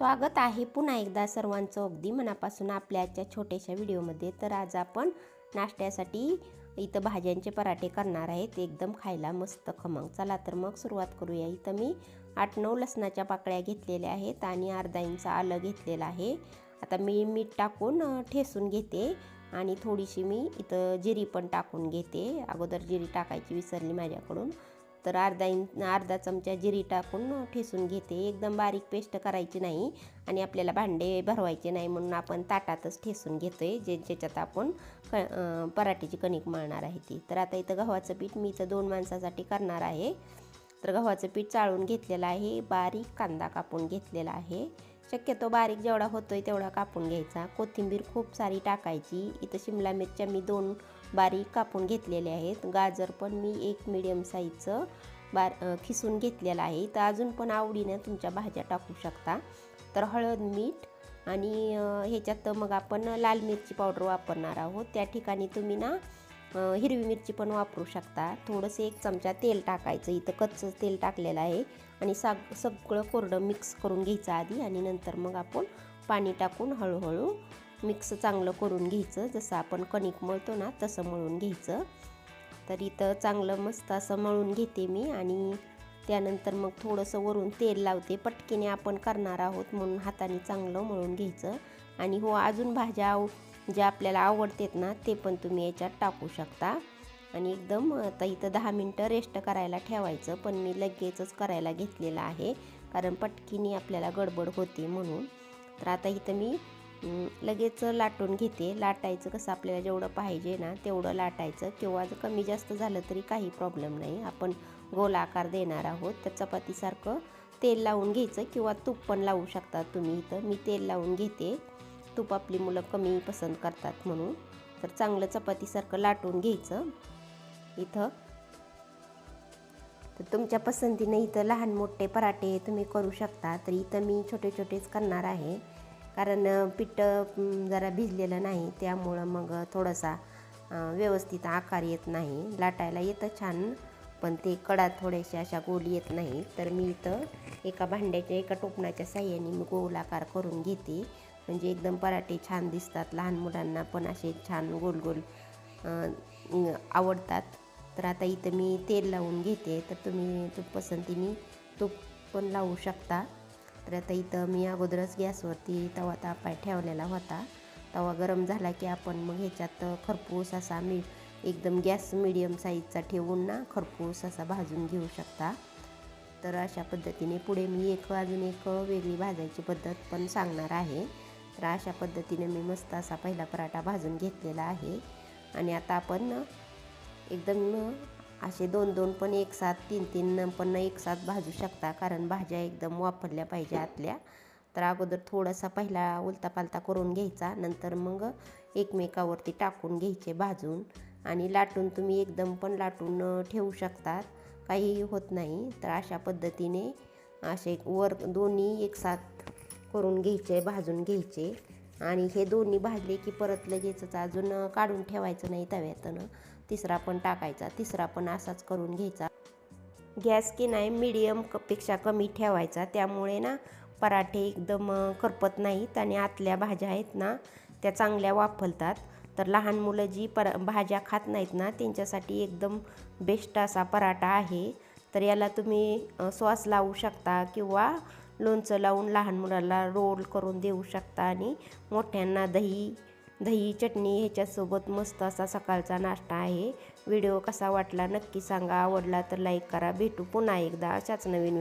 स्वागत आहे पुन्हा एकदा सर्वांचं अगदी मनापासून आपल्या आजच्या छोट्याशा व्हिडिओमध्ये. तर आज आपण नाश्त्यासाठी इथं भाज्यांचे पराठे करणार आहेत. एकदम खायला मस्त खमंग. चला तर मग सुरुवात करूया. इथं मी आठ नऊ लसणाच्या पाकळ्या घेतलेल्या आहेत आणि अर्धा इंच आलं घेतलेलं आहे. आता मी मीठ टाकून ठेसून घेते आणि थोडीशी मी इथं जिरी पण टाकून घेते. अगोदर जिरी टाकायची विसरली माझ्याकडून. तर अर्धा इन अर्धा चमचा जिरी टाकून ठेसून घेते. एकदम बारीक पेस्ट करायची नाही आणि आपल्याला भांडे भरवायचे नाही म्हणून आपण ताटातच ठेसून घेतो आहे जे ज्याच्यात आपण क पराठीची कणिक मळणार आहे ती. तर आता इथं गव्हाचं पीठ मी इथं दोन माणसासाठी करणार आहे. तर गव्हाचं पीठ चाळून घेतलेलं आहे बारीक कांदा कापून घेतलेला आहे. शक्यतो बारीक जेवढा होतो आहे तेवढा कापून घ्यायचा. कोथिंबीर खूप सारी टाकायची. इथं शिमला मिरच्या मी दोन बारीक कापून घेतलेले आहेत. गाजर पण मी एक मिडियम साईजचं बार खिसून घेतलेलं आहे. तर अजून पण आवडीनं तुमच्या भाज्या टाकू शकता. तर हळद मीठ आणि ह्याच्यात मग आपण लाल मिरची पावडर वापरणार आहोत. त्या ठिकाणी तुम्ही ना हिरवी मिरची पण वापरू शकता. थोडंसं एक चमचा तेल टाकायचं. इथं कच्चं तेल टाकलेलं आहे आणि साग सगळं कोरडं मिक्स करून घ्यायचं आधी आणि नंतर मग आपण पाणी टाकून हळूहळू मिक्स चांगलं करून घ्यायचं. जसं आपण कणिक मळतो ना तसं मळून घ्यायचं. तर इथं चांगलं मस्त असं मळून घेते मी आणि त्यानंतर मग थोडंसं वरून तेल लावते. पटकीने आपण करणार आहोत म्हणून हाताने चांगलं मळून घ्यायचं. आणि हो अजून भाज्या ज्या आपल्याला आवडतात ना ते पण तुम्ही याच्यात टाकू शकता. आणि एकदम आता इथं दहा मिनटं रेस्ट करायला ठेवायचं पण मी लगेचच करायला घेतलेलं आहे. कारण पटकीने आपल्याला गडबड होते म्हणून. तर आता इथं मी लगेच लाटून घेते. लाटायचं कसं आपल्याला जेवढं पाहिजे ना तेवढं लाटायचं. किंवा जर कमी जास्त झालं तरी काही प्रॉब्लेम नाही. आपण गोल आकार देणार आहोत. तर चपातीसारखं तेल लावून घ्यायचं किंवा तूप पण लावू शकता तुम्ही इथं. मी तेल लावून घेते. तूप आपली मुलं कमी पसंत करतात म्हणून. तर चांगलं चपातीसारखं लाटून घ्यायचं. इथं. तर तुमच्या पसंतीने इथं लहान मोठे पराठे तुम्ही करू शकता. तर इथं मी छोटे छोटेच करणार आहे. कारण पिठं पीठ जरा भिजलेलं नाही त्यामुळं मग थोडासा व्यवस्थित आकार येत नाही. लाटायला येतं छान पण ते कडा थोड्याशा अशा गोल येत नाही. तर मी इथं एका भांड्याच्या एका टोपणाच्या साह्याने मी गोल आकार करून घेते. म्हणजे एकदम पराठे छान दिसतात. लहान मुलांना पण असे छान गोल गोल आवडतात. तर आता इथं मी तेल लावून घेते. तर तुम्ही तूप पसंतीने तूप पण लावू शकता. तर आता इथं मी अगोदरच गॅसवरती तवा तापाय ठेवलेला होता. तवा गरम झाला की आपण मग ह्याच्यात खरपूस असा मी एकदम गॅस मिडियम साईजचा ठेवून ना खरपूस असा भाजून घेऊ शकता. तर अशा पद्धतीने पुढे मी एक अजून एक वेगळी भाजायची पद्धत पण सांगणार आहे. तर अशा पद्धतीने मी मस्त असा पहिला पराठा भाजून घेतलेला आहे. आणि आता आपण एकदम असे दोन दोन पण एक साथ तीन तीन पण एक साथ भाजू शकता कारण भाज्या एकदम वापरल्या पाहिजे आतल्या. तर अगोदर थोडासा पहिला उलतापालता करून घ्यायचा नंतर मग एकमेकावरती टाकून घ्यायचे भाजून. आणि लाटून तुम्ही एकदम पण लाटून ठेवू शकतात काहीही होत नाही. तर अशा पद्धतीने असे वर दोन्ही एक साथ करून घ्यायचे भाजून घ्यायचे. आणि हे दोन्ही भाजले की परत लगेचच अजून काढून ठेवायचं नाही तव्यातनं. तिसरा पण टाकायचा. तिसरा पण असाच करून घ्यायचा. गॅस की नाही मिडियमपेक्षा कमी ठेवायचा. त्यामुळे ना पराठे एकदम करपत नाहीत आणि आतल्या भाज्या आहेत ना त्या चांगल्या वाफलतात. तर लहान मुलं जी पर भाज्या खात नाहीत ना त्यांच्यासाठी एकदम बेस्ट असा पराठा आहे. तर याला तुम्ही सॉस लावू शकता किंवा लोणचं लावून लहान मुलाला रोल करून देऊ शकता आणि मोठ्यांना दही दही चटणी ह्याच्यासोबत मस्त असा सकाळचा नाश्ता आहे. व्हिडिओ कसा वाटला नक्की सांगा. आवडला तर लाईक करा. भेटू पुन्हा एकदा अशाच नवीन